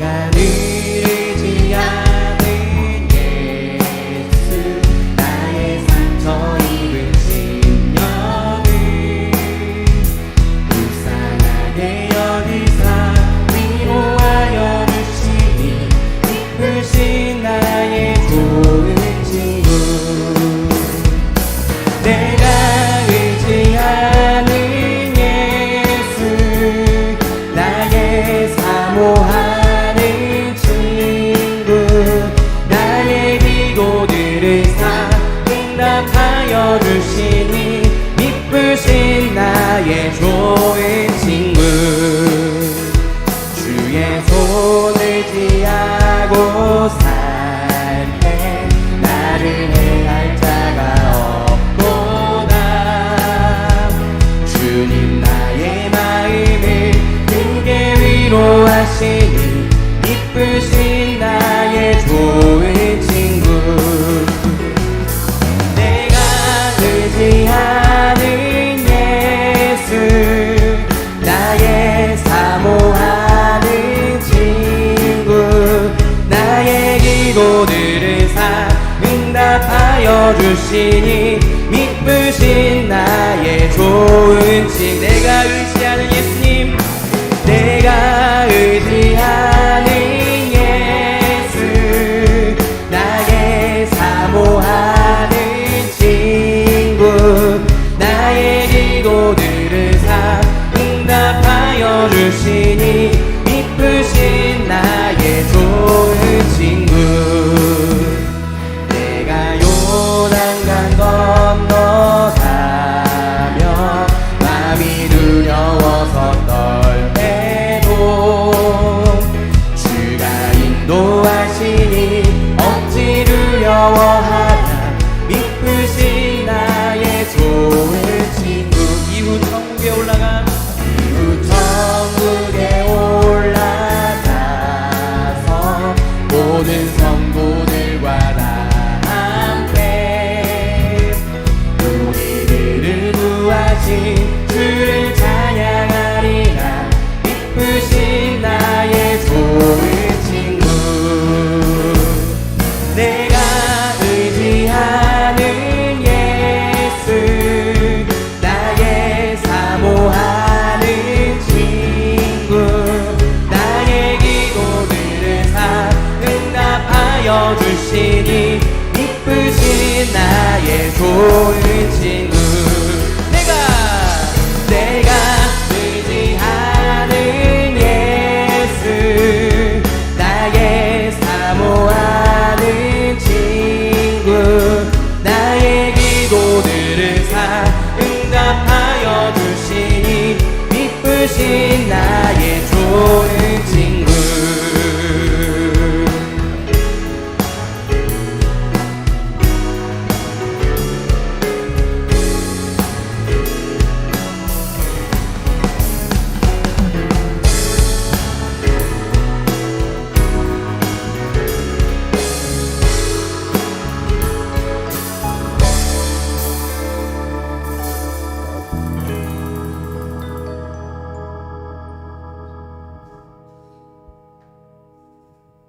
내가 늘 cosas. 이고들을 사응답하여 주시니 미쁘신 나의 좋은 친 내가 의지하는 예수님 내가 의지하는 예수 나의 사모하는 친구 나의 기도들을 사응답하여 주시니 나의 도의지는 내가 내가 의지하는 예수 나의 사모하는 친구 나의 기도들을 사 응답